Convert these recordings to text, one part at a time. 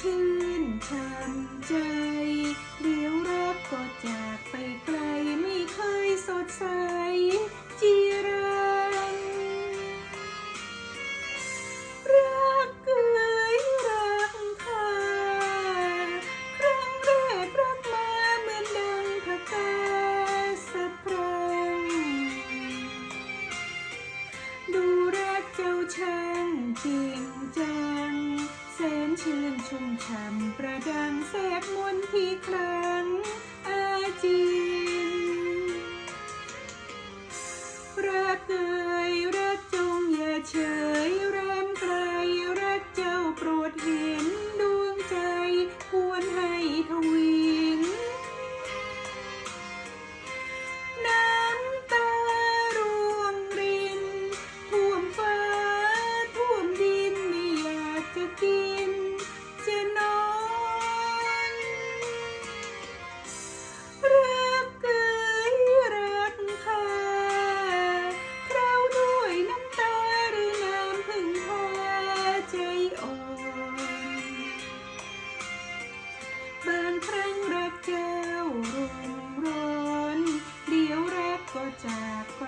ชื่นช้ำใจ เดี๋ยวรักก็จากไปไกลไม่เคยสดใสจีรังรักเอ่ยรักค่ะครั้งแรกรักมาเหมือนดังพกาสะพรัง ดูรักเจ้าช่างจริงจัง แสนชื่นชุ่มฉ่ำประดังแสบมนที่ครั้งอาจินรักเอ่ยรักจงอย่าเฉยรำไกลรักเจ้าโปรดเห็น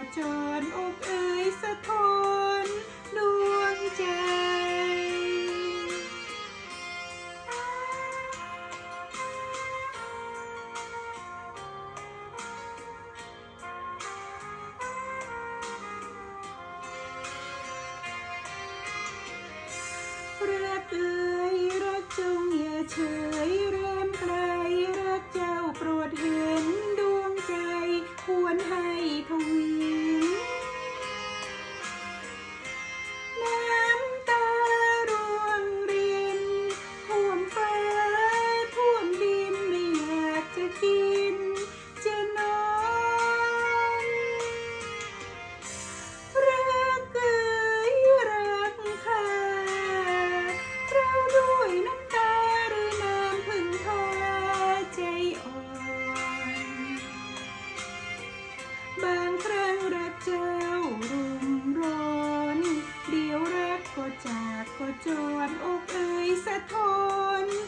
จากก็จรอกเอ่ยสะท้อนดวงใจ รักเอ่ยรักจงอย่าเฉ จรอกเอยสะทน